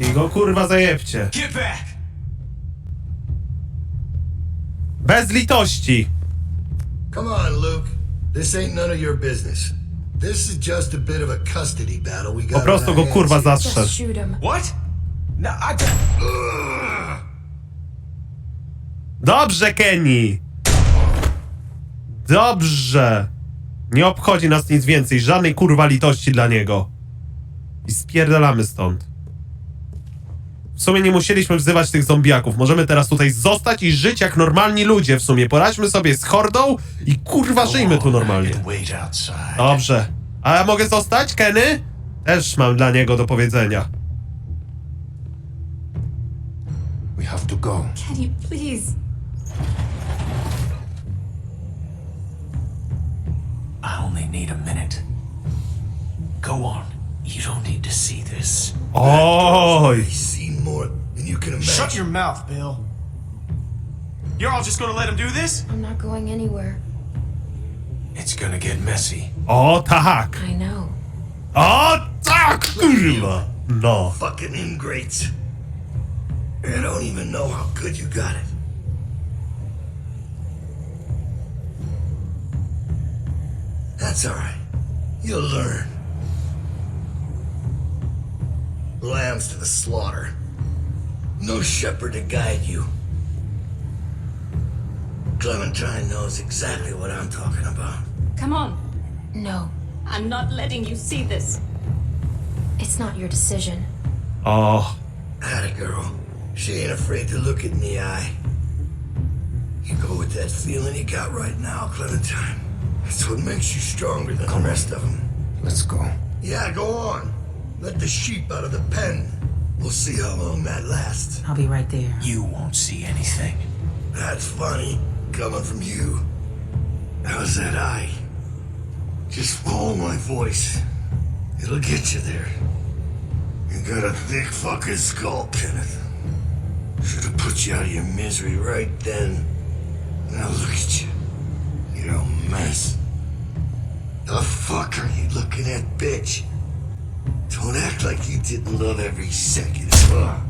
I go kurwa zajebcie. Bez litości. Come on, Luke. This ain't none of your business. This is just a bit of a custody battle we got. Po prostu go kurwa zastrzel. What? No, I. Dobrze, Kenny! Dobrze! Nie obchodzi nas nic więcej, żadnej kurwa litości dla niego. I spierdalamy stąd. W sumie nie musieliśmy wzywać tych zombiaków. Możemy teraz tutaj zostać i żyć jak normalni ludzie w sumie. Poradźmy sobie z hordą i kurwa żyjmy tu normalnie. Outside. Dobrze. A ja mogę zostać, Kenny? Też mam dla niego do powiedzenia. We have to go. Kenny, please. I only need a minute. Go on. You don't need to see this. Oj! You can imagine. Shut your mouth, Bill. You're all just gonna let him do this? I'm not going anywhere. It's gonna get messy. O tak! I know. O tak, kurwa! No. Fucking ingrates. I don't even know how good you got it. That's alright. You'll learn. Lambs to the slaughter. No shepherd to guide you. Clementine knows exactly what I'm talking about. Come on. No, I'm not letting you see this. it's not your decision. O, Atta girl. She ain't afraid to look it in the eye. You go with that feeling you got right now, Clementine. That's what makes you stronger than the rest of them. Let's go. Yeah, go on. Let the sheep out of the pen. We'll see how long that lasts. I'll be right there. You won't see anything. That's funny, coming from you. How's that eye? Just follow my voice. It'll get you there. You got a thick fucking skull, Kenneth. Should have put you out of your misery right then. Now look at you. You're a mess. The fuck are you looking at, bitch? Don't act like you didn't love every second.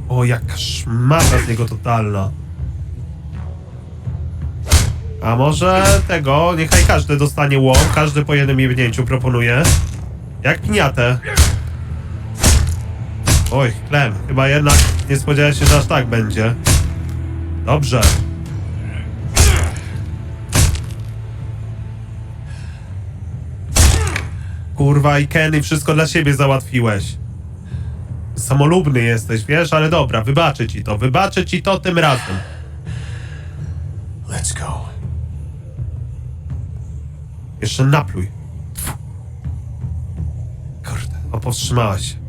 O jaka szmata z niego totalna. A może tego, niechaj każdy dostanie łom, każdy po jednym jebnięciu proponuje. Jak piniatę. Oj, Klem, chyba jednak nie spodziewałem się, że aż tak będzie. Dobrze. Kurwa i Kenny wszystko dla siebie załatwiłeś. Samolubny jesteś, wiesz, ale dobra, wybaczę ci to, wybaczę ci to tym razem. Let's go. Jeszcze napluj. Kurde, o powstrzymałaś się.